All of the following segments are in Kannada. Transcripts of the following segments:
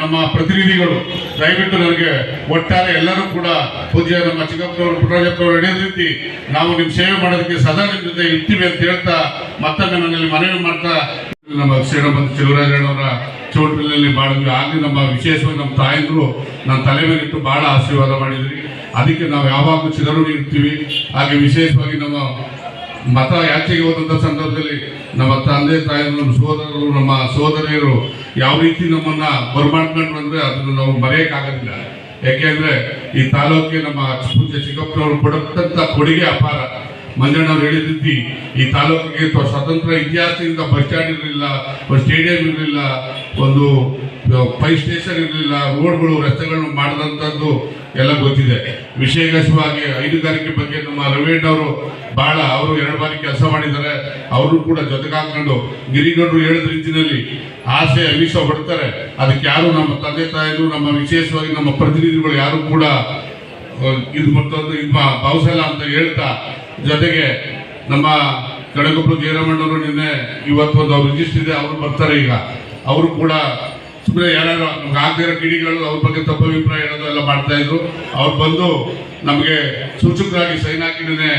ನಮ್ಮ ಪ್ರತಿನಿಧಿಗಳು, ದಯವಿಟ್ಟು ನನಗೆ ಒಟ್ಟಾರೆ ಎಲ್ಲರೂ ಕೂಡ ಪೂಜ್ಯ ನಮ್ಮ ಚಿಕ್ಕಪ್ಪನವರು, ಪುಟ್ಟರಾಜಪ್ಪನವರು ನಡೆದ ರೀತಿ ನಾವು ನಿಮ್ಮ ಸೇವೆ ಮಾಡೋದಕ್ಕೆ ಸದಾ ನಿಮ್ಮ ಜೊತೆ ಇರ್ತೀವಿ ಅಂತ ಹೇಳ್ತಾ ಮತ್ತೊಮ್ಮೆ ನನ್ನಲ್ಲಿ ಮನವಿ ಮಾಡ್ತಾ ನಮ್ಮ ಶ್ರೀರಾಮಂತ ಶಿವರಾಜಣ್ಣವರ ಚೌಟ್ರಿನಲ್ಲಿ ಮಾಡಿದ್ವಿ ಆಗಲಿ, ನಮ್ಮ ವಿಶೇಷವಾಗಿ ನಮ್ಮ ತಾಯಂದರು ನನ್ನ ತಲೆ ಮೇಲಿಟ್ಟು ಭಾಳ ಆಶೀರ್ವಾದ ಮಾಡಿದ್ರಿ. ಅದಕ್ಕೆ ನಾವು ಯಾವಾಗಲೂ ಚಿರರು ಇರ್ತೀವಿ. ಹಾಗೆ ವಿಶೇಷವಾಗಿ ನಮ್ಮ ಮತ ಯಾಚೆಗೆ ಹೋದಂಥ ಸಂದರ್ಭದಲ್ಲಿ ನಮ್ಮ ತಂದೆ ತಾಯಿ ನಮ್ಮ ಸೋದರರು, ನಮ್ಮ ಸೋದರಿಯರು ಯಾವ ರೀತಿ ನಮ್ಮನ್ನ ಬರ್ಮಾಡ್ಕೊಂಡ್ರು ಅಂದ್ರೆ ಅದನ್ನು ನಾವು ಮರೆಯೋಕ್ಕಾಗೋದಿಲ್ಲ. ಯಾಕೆಂದ್ರೆ ಈ ತಾಲೂಕಿಗೆ ನಮ್ಮ ಪೂಜ್ಯ ಚಿಕ್ಕಪ್ಪನವರು ಕೊಡತಕ್ಕಂಥ ಕೊಡುಗೆ ಅಪಾರ. ಮಂಜಣ್ಣವ್ರು ಹೇಳಿದ್ದಿ ಈ ತಾಲೂಕಿಗೆ ಸ್ವತಂತ್ರ ಇತಿಹಾಸದಿಂದ ಬಸ್ ಸ್ಟ್ಯಾಂಡ್ ಇರಲಿಲ್ಲ, ಸ್ಟೇಡಿಯಂ ಇರಲಿಲ್ಲ, ಒಂದು ಫೈವ್ ಸ್ಟೇಷನ್ ಇರಲಿಲ್ಲ, ರೋಡ್ಗಳು, ರಸ್ತೆಗಳನ್ನು ಮಾಡಿದಂಥದ್ದು ಎಲ್ಲ ಗೊತ್ತಿದೆ. ವಿಶೇಷವಾಗಿ ಹೈನುಗಾರಿಕೆ ಬಗ್ಗೆ ನಮ್ಮ ರವೀಣ್ಣವರು ಬಹಳ ಅವರು ಎರಡು ಬಾರಿ ಕೆಲಸ ಮಾಡಿದ್ದಾರೆ. ಅವರು ಕೂಡ ಜೊತೆಗಾಕೊಂಡು ಗಿರಿಗೌಡರು ಹೇಳಿದ ರೀತಿಯಲ್ಲಿ ಆಸೆ ಅವಿಷ ಹೊಡ್ತಾರೆ. ಅದಕ್ಕೆ ಯಾರು ನಮ್ಮ ತಂದೆ, ತಾಯಿಗಳು, ನಮ್ಮ ವಿಶೇಷವಾಗಿ ನಮ್ಮ ಪ್ರತಿನಿಧಿಗಳು ಯಾರು ಕೂಡ ಇದು ಮತ್ತೊಂದು, ಇದು ಭಾವಿಸಲ್ಲ ಅಂತ ಹೇಳ್ತಾ ಜೊತೆಗೆ ನಮ್ಮ ಕಡಗೊಬ್ಬರು ಜಯರಾಮಣ್ಣವರು ನಿನ್ನೆ ಇವತ್ತು ಒಂದು ಅವರು ರಿಜಿಸ್ಟರ್ ಇದೆ, ಅವರು ಬರ್ತಾರೆ ಈಗ. ಅವರು ಕೂಡ ಸುಮ್ಮನೆ ಯಾರು ನಮ್ಗೆ ಆಗದೇ ಇರೋ ಕಿಡಿಗಳು ಅವ್ರ ಬಗ್ಗೆ ತಪ್ಪು ಅಭಿಪ್ರಾಯ ಹೇಳೋದು ಎಲ್ಲ ಮಾಡ್ತಾ ಇದ್ರು. ಅವ್ರು ಬಂದು ನಮಗೆ ಸೂಚಕರಾಗಿ ಸೈನ್ ಹಾಕಿದ್ದೇನೆ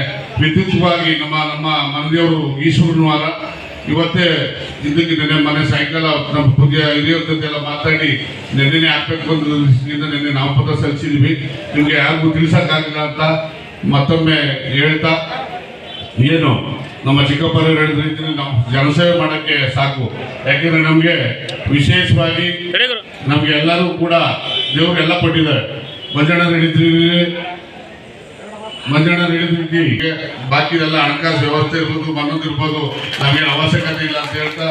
ವಿದ್ಯುತ್ವಾಗಿ ನಮ್ಮ ನಮ್ಮ ಮನೆಯವರು ಈಶ್ವರನವಾರ ಇವತ್ತೇ ಇದಕ್ಕೆ ನಿನ್ನೆ ಮನೆ ಸಾಯಂಕಾಲ ನಮ್ಮ ಬಗ್ಗೆ ಹಿರಿಯರ ಜೊತೆ ಎಲ್ಲ ಮಾತಾಡಿ ನೆನ್ನೆನೆ ಹಾಕ್ಬೇಕು ಅಂತ ನೆನ್ನೆ ನಿನ್ನೆ ನಾಮಪತ್ರ ಸಲ್ಲಿಸಿದ್ವಿ. ನಿಮ್ಗೆ ಯಾರಿಗೂ ತಿಳಿಸಕ್ಕಾಗಿಲ್ಲ ಅಂತ ಮತ್ತೊಮ್ಮೆ ಹೇಳ್ತಾ. ಏನು ನಮ್ಮ ಚಿಕ್ಕಪ್ಪರು ಹೇಳಿದ ರೀತಿಯಲ್ಲಿ ನಾವು ಜನಸೇವೆ ಮಾಡೋಕ್ಕೆ ಸಾಕು. ಯಾಕೆಂದರೆ ನಮಗೆ ವಿಶೇಷವಾಗಿ ನಮ್ಗೆ ಎಲ್ಲರೂ ಕೂಡ ದೇವರು ಎಲ್ಲ ಕೊಟ್ಟಿದ್ದಾರೆ. ಭಜನೆ ನಡೀತೀವಿ ಮಂಜಣ್ಣ ನಡೀತೀವಿ ಬಾಕಿ ಎಲ್ಲ ಹಣಕಾಸು ವ್ಯವಸ್ಥೆ ಇರ್ಬೋದು ಮನ್ನೊಂದು ಇರ್ಬೋದು ನಮಗೇನು ಅವಶ್ಯಕತೆ ಇಲ್ಲ ಅಂತ ಹೇಳ್ತಾ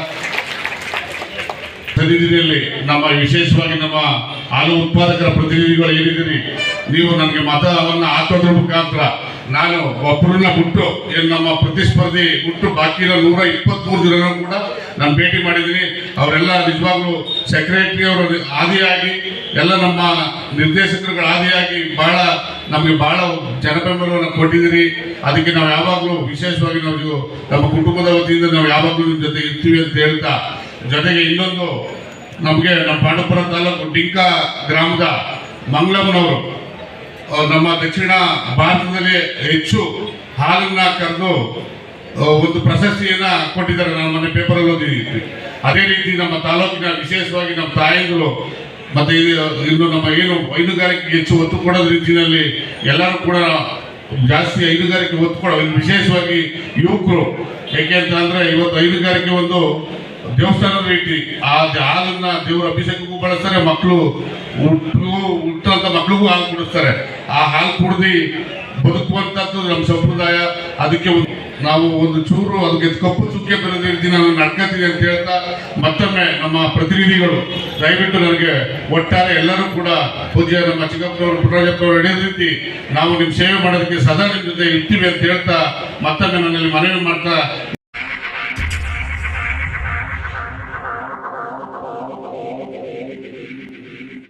ಸನ್ನಿಧಿಯಲ್ಲಿ ನಮ್ಮ ವಿಶೇಷವಾಗಿ ನಮ್ಮ ಹಾಲು ಉತ್ಪಾದಕರ ಪ್ರತಿನಿಧಿಗಳು ಏನಿದ್ದೀರಿ ನೀವು ನನಗೆ ಮತವನ್ನು ಹಾಕೋದ್ರ ಮುಖಾಂತರ ನಾನು ಒಬ್ಬರನ್ನ ಬಿಟ್ಟು ಏನು ನಮ್ಮ ಪ್ರತಿಸ್ಪರ್ಧಿ ಬಿಟ್ಟು ಬಾಕಿ ಇರೋ ನೂರ ಇಪ್ಪತ್ಮೂರು ಜನರು ಕೂಡ ನಾನು ಭೇಟಿ ಮಾಡಿದ್ದೀನಿ. ಅವರೆಲ್ಲ ನಿಜವಾಗ್ಲೂ ಸೆಕ್ರೆಟರಿ ಅವರು ಆದಿಯಾಗಿ, ಎಲ್ಲ ನಮ್ಮ ನಿರ್ದೇಶಕರುಗಳ ಆದಿಯಾಗಿ ಬಹಳ ನಮಗೆ ಬಹಳ ಜನಬೆಂಬಲವನ್ನು ಕೊಟ್ಟಿದ್ದೀರಿ. ಅದಕ್ಕೆ ನಾವು ಯಾವಾಗಲೂ ವಿಶೇಷವಾಗಿ ನಾವು ನಮ್ಮ ಕುಟುಂಬದ ವತಿಯಿಂದ ನಾವು ಯಾವಾಗಲೂ ನಿಮ್ಮ ಜೊತೆ ಇರ್ತೀವಿ ಅಂತ ಹೇಳ್ತಾ, ಜೊತೆಗೆ ಇನ್ನೊಂದು ನಮಗೆ ನಮ್ಮ ಪಾಂಡಪುರ ತಾಲೂಕು ಡಿಂಕಾ ಗ್ರಾಮದ ಮಂಗಳಮ್ಮನವರು ನಮ್ಮ ದಕ್ಷಿಣ ಭಾರತದಲ್ಲಿ ಹೆಚ್ಚು ಹಾಲನ್ನು ಕರೆದು ಒಂದು ಪ್ರಶಸ್ತಿಯನ್ನ ಕೊಟ್ಟಿದ್ದಾರೆ. ನಾನು ಮೊನ್ನೆ ಪೇಪರಲ್ಲಿ ಓದಿದ್ದೀನಿ. ಅದೇ ರೀತಿ ನಮ್ಮ ತಾಲೂಕಿನ ವಿಶೇಷವಾಗಿ ನಮ್ಮ ತಾಯಿಗಳು ಮತ್ತೆ ಇನ್ನು ನಮ್ಮ ಏನು ಹೈನುಗಾರಿಕೆಗೆ ಹೆಚ್ಚು ಒತ್ತು ಕೊಡೋದ ರೀತಿಯಲ್ಲಿ ಎಲ್ಲರೂ ಕೂಡ ಜಾಸ್ತಿ ಹೈನುಗಾರಿಕೆ ಒತ್ತು ಕೊಡೋ ವಿಶೇಷವಾಗಿ ಯುವಕರು. ಏಕೆ ಅಂತ ಅಂದ್ರೆ ಇವತ್ತು ಹೈನುಗಾರಿಕೆ ಒಂದು ದೇವಸ್ಥಾನದ ರೀತಿ. ಆ, ಹಾಲನ್ನ ದೇವರ ಅಭಿಷೇಕಕ್ಕೂ ಬಳಸ್ತಾರೆ, ಮಕ್ಕಳು ಹುಟ್ಟು ಹುಟ್ಟಂತ ಮಕ್ಕಳಿಗೂ ಹಾಲು ಕುಡಿಸ್ತಾರೆ. ಆ ಹಾಲು ಕುಡ್ದು ಬದುಕುವಂಥದ್ದು ನಮ್ಮ ಸಂಪ್ರದಾಯ. ಅದಕ್ಕೆ ಒಂದು- ನಾವು ಒಂದು ಚೂರು ಅದಕ್ಕೆ ಕಪ್ಪು ಚುಕ್ಕೆ ಬರೆದ ರೀತಿ ನಾನು ನಡ್ಕೋತೀವಿ ಅಂತ ಹೇಳ್ತಾ ಮತ್ತೊಮ್ಮೆ ನಮ್ಮ ಪ್ರತಿನಿಧಿಗಳು, ದಯವಿಟ್ಟು ನನಗೆ ಒಟ್ಟಾರೆ ಎಲ್ಲರೂ ಕೂಡ ಪೂಜ್ಯ ನಮ್ಮ ಚಿಕ್ಕಪ್ಪನವರು ಪುಟ್ಟರಾಜಪ್ಪನವರು ನಡೆದ ರೀತಿ ನಾವು ನಿಮ್ಮ ಸೇವೆ ಮಾಡೋದಕ್ಕೆ ಸದಾ ನಿಮ್ಮ ಜೊತೆ ಇರ್ತೀವಿ ಅಂತ ಹೇಳ್ತಾ ಮತ್ತೊಮ್ಮೆ ನನ್ನಲ್ಲಿ ಮನವಿ ಮಾಡ್ತಾ